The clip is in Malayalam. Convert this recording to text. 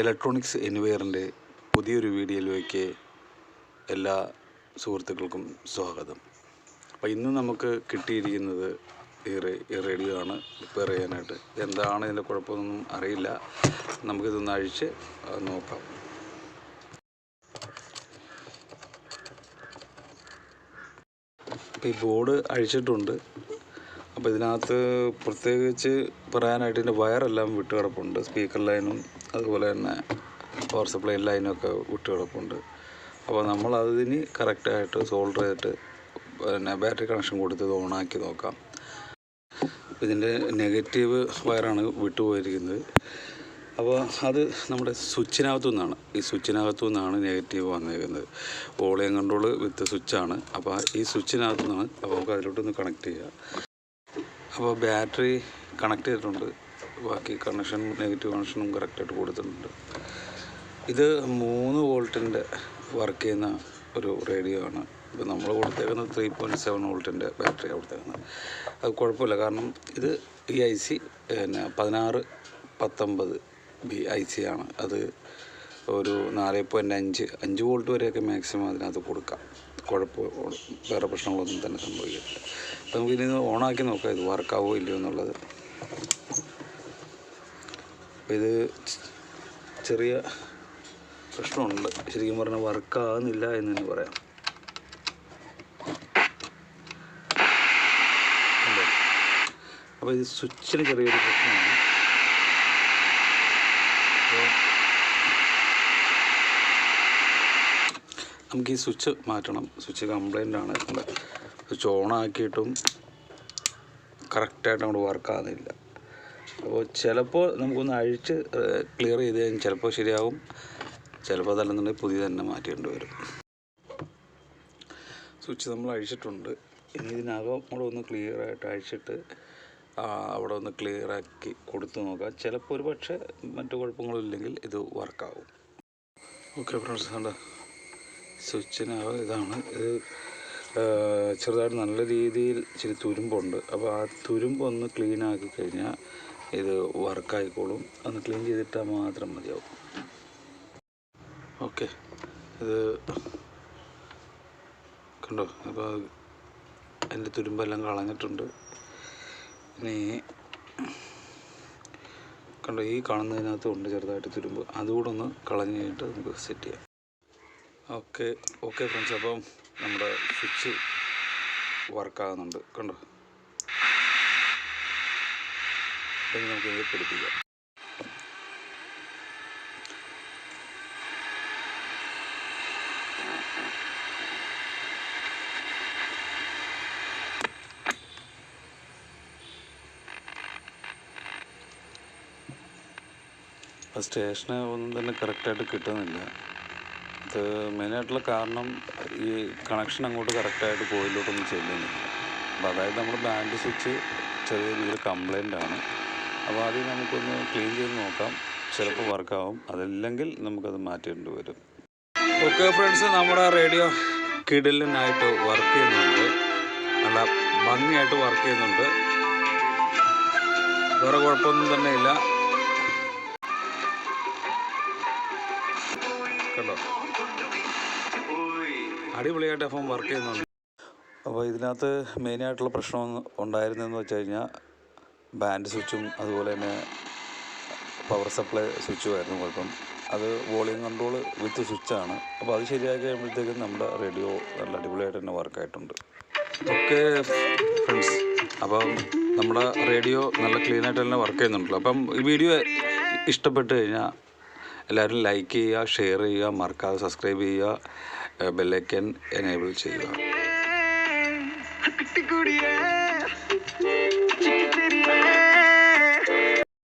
ഇലക്ട്രോണിക്സ് എനിവെയറിന്റെ പുതിയൊരു വീഡിയോയിലേക്ക് എല്ലാ സുഹൃത്തുക്കൾക്കും സ്വാഗതം. അപ്പോൾ ഇന്ന് നമുക്ക് കിട്ടിയിരിക്കുന്നത് ഈ റേഡിയോ ആണ് റിപ്പയർ ചെയ്യാനായിട്ട്. എന്താണ് ഇതിന്റെ കുഴപ്പമൊന്നും അറിയില്ല. നമുക്കിതൊന്ന് അഴിച്ച് നോക്കാം. ഈ ബോർഡ് അഴിച്ചിട്ടുണ്ട്. അപ്പോൾ ഇതിനകത്ത് പ്രത്യേകിച്ച് പറയാനായിട്ട് ഇതിന്റെ വയറെല്ലാം വിട്ട് കിടപ്പുണ്ട് സ്പീക്കർ ലൈനും അതുപോലെ തന്നെ പവർ സപ്ലൈ ലൈനും ഒക്കെ വിട്ട് കിടപ്പുണ്ട് അപ്പോൾ നമ്മൾ അതിന് കറക്റ്റായിട്ട് സോൾഡർ ചെയ്തിട്ട് പിന്നെ ബാറ്ററി കണക്ഷൻ കൊടുത്ത് ഇത് ഓണാക്കി നോക്കാം. ഇതിന്റെ നെഗറ്റീവ് വയറാണ് വിട്ടുപോയിരിക്കുന്നത്. അപ്പോൾ അത് നമ്മുടെ സ്വിച്ചിനകത്തു നിന്നാണ് ഈ സ്വിച്ചിനകത്തു നിന്നാണ് നെഗറ്റീവ് വന്നിരിക്കുന്നത് വോളിയം കൺട്രോൾ വിത്ത് സ്വിച്ചാണ്. അപ്പോൾ ഈ സ്വിച്ചിനകത്തു നിന്നാണ് അപ്പോൾ നമുക്ക് അതിലോട്ടൊന്ന് കണക്ട് ചെയ്യുക അപ്പോൾ ബാറ്ററി കണക്ട് ചെയ്തിട്ടുണ്ട്. ബാക്കി കണക്ഷൻ നെഗറ്റീവ് കണക്ഷനും കറക്റ്റായിട്ട് കൊടുത്തിട്ടുണ്ട്. ഇത് മൂന്ന് വോൾട്ടിന്റെ വർക്ക് ചെയ്യുന്ന ഒരു റേഡിയോ ആണ്. ഇപ്പോൾ നമ്മൾ കൊടുത്തേക്കുന്നത് ത്രീ പോയിന്റ് സെവൻ വോൾട്ടിന്റെ ബാറ്ററിയാണ് കൊടുത്തേക്കുന്നത്. അത് കുഴപ്പമില്ല. കാരണം ഇത് ഈ ഐ സി പിന്നെ പതിനാറ് പത്തൊമ്പത് ബി ഐ സി ആണ്. അത് ഒരു നാല് പോയിന്റ് അഞ്ച് അഞ്ച് വോൾട്ട് വരെയൊക്കെ മാക്സിമം അതിനകത്ത് കൊടുക്കാം. കുഴപ്പം വേറെ പ്രശ്നങ്ങളൊന്നും തന്നെ സംഭവിക്കത്തില്ല. അപ്പോൾ നമുക്ക് ഇനി ഓണാക്കി നോക്കാം ഇത് വർക്കാവോ ഇല്ലയോ എന്നുള്ളത്. അപ്പോൾ ഇത് ചെറിയ പ്രശ്നമുണ്ട്. ശരിക്കും പറഞ്ഞാൽ വർക്കാകുന്നില്ല എന്ന് തന്നെ പറയാം. അപ്പോൾ ഇത് സ്വിച്ചിന് ചെറിയൊരു പ്രശ്നമാണ്. നമുക്ക് ഈ സ്വിച്ച് മാറ്റണം. സ്വിച്ച് കംപ്ലൈന്റ് ആണ്. നമ്മുടെ സ്വിച്ച് ഓണാക്കിയിട്ടും കറക്റ്റായിട്ട് അങ്ങോട്ട് വർക്കാകുന്നില്ല അപ്പോൾ ചിലപ്പോൾ നമുക്കൊന്ന് അഴിച്ച് ക്ലിയർ ചെയ്ത് കഴിഞ്ഞാൽ ചിലപ്പോൾ ശരിയാവും. ചിലപ്പോൾ അതല്ലെന്നുണ്ടെങ്കിൽ പുതിയ തന്നെ മാറ്റേണ്ടി വരും. സ്വിച്ച് നമ്മൾ അഴിച്ചിട്ടുണ്ട്. ഇനി ഇതിനകം കൂടെ ഒന്ന് ക്ലിയർ ആയിട്ട് അഴിച്ചിട്ട് അവിടെ ഒന്ന് ക്ലിയർ ആക്കി കൊടുത്തു നോക്കാം. ചിലപ്പോൾ ഒരു പക്ഷേ മറ്റു കുഴപ്പങ്ങളില്ലെങ്കിൽ ഇത് വർക്കാവും ഓക്കെ ഫ്രണ്ട്സ് കണ്ട? സ്വിച്ചിനകം ഇതാണ്. ഇത് ചെറുതായിട്ട് നല്ല രീതിയിൽ ഇച്ചിരി തുരുമ്പുണ്ട്. അപ്പോൾ ആ തുരുമ്പൊന്ന് ക്ലീൻ ആക്കി കഴിഞ്ഞാൽ ഇത് വർക്കായിക്കോളും ഒന്ന് ക്ലീൻ ചെയ്തിട്ടാൽ മാത്രം മതിയാവും. ഓക്കെ ഇത് കണ്ടോ? അപ്പോൾ അതിന്റെ തുരുമ്പെല്ലാം കളഞ്ഞിട്ടുണ്ട്. ഇനി കണ്ടോ? ഈ കാണുന്നതിനകത്തും ഉണ്ട് ചെറുതായിട്ട് തുരുമ്പ്. അതുകൂടെ ഒന്ന് കളഞ്ഞ് കഴിഞ്ഞിട്ട് നമുക്ക് സെറ്റ് ചെയ്യാം. ഓക്കെ ഓക്കെ ഫ്രണ്ട്സ് അപ്പം നമ്മുടെ സ്വിച്ച് വർക്കാകുന്നുണ്ട്. കണ്ടോ? ഇനി ഇത് പിടിപ്പിക്കാം. സ്റ്റേഷന് ഒന്നും തന്നെ കറക്റ്റായിട്ട് കിട്ടുന്നില്ല. ഇത് മെയിനായിട്ടുള്ള കാരണം ഈ കണക്ഷൻ അങ്ങോട്ട് കറക്റ്റായിട്ട് കോയിലോട്ടൊന്നും ചെല്ലുന്നില്ല അപ്പോൾ അതായത് നമ്മുടെ ബാൻഡ് സ്വിച്ച് ചെറിയ രീതിയിൽ കംപ്ലൈന്റ് ആണ്. അപ്പോൾ ആദ്യം നമുക്കൊന്ന് ക്ലീൻ ചെയ്ത് നോക്കാം. ചിലപ്പോൾ വർക്കാവും അതല്ലെങ്കിൽ നമുക്കത് മാറ്റേണ്ടി വരും. ഓക്കെ ഫ്രണ്ട്സ് നമ്മുടെ റേഡിയോ കിടലിനായിട്ട് വർക്ക് ചെയ്യുന്നുണ്ട്. നല്ല ഭംഗിയായിട്ട് വർക്ക് ചെയ്യുന്നുണ്ട്. വേറെ കുഴപ്പമൊന്നും തന്നെ ഇല്ല. കണ്ടോ അടിപൊളിയായിട്ട് എഫ് എം വർക്ക് ചെയ്യുന്നുണ്ട്. അപ്പോൾ ഇതിനകത്ത് മെയിനായിട്ടുള്ള പ്രശ്നം ഉണ്ടായിരുന്നതെന്ന് വെച്ച് കഴിഞ്ഞാൽ ബാൻഡ് സ്വിച്ചും അതുപോലെ തന്നെ പവർ സപ്ലൈ സ്വിച്ചും ആയിരുന്നു കുഴപ്പം. അത് വോളിയം കൺട്രോൾ വിത്ത് സ്വിച്ചാണ് അപ്പോൾ അത് ശരിയാക്കി കഴിയുമ്പോഴത്തേക്കും നമ്മുടെ റേഡിയോ നല്ല അടിപൊളിയായിട്ട് തന്നെ വർക്കായിട്ടുണ്ട് ഓക്കെ ഫ്രണ്ട്സ് അപ്പം നമ്മുടെ റേഡിയോ നല്ല ക്ലീനായിട്ട് തന്നെ വർക്ക് ചെയ്യുന്നുണ്ടല്ലോ. അപ്പം ഈ വീഡിയോ ഇഷ്ടപ്പെട്ട് കഴിഞ്ഞാൽ എല്ലാവരും ലൈക്ക് ചെയ്യുക ഷെയർ ചെയ്യുക മറക്കാതെ സബ്സ്ക്രൈബ് ചെയ്യുക ബെല്ലൈക്കൻ എനേബിൾ ചെയ്യുക.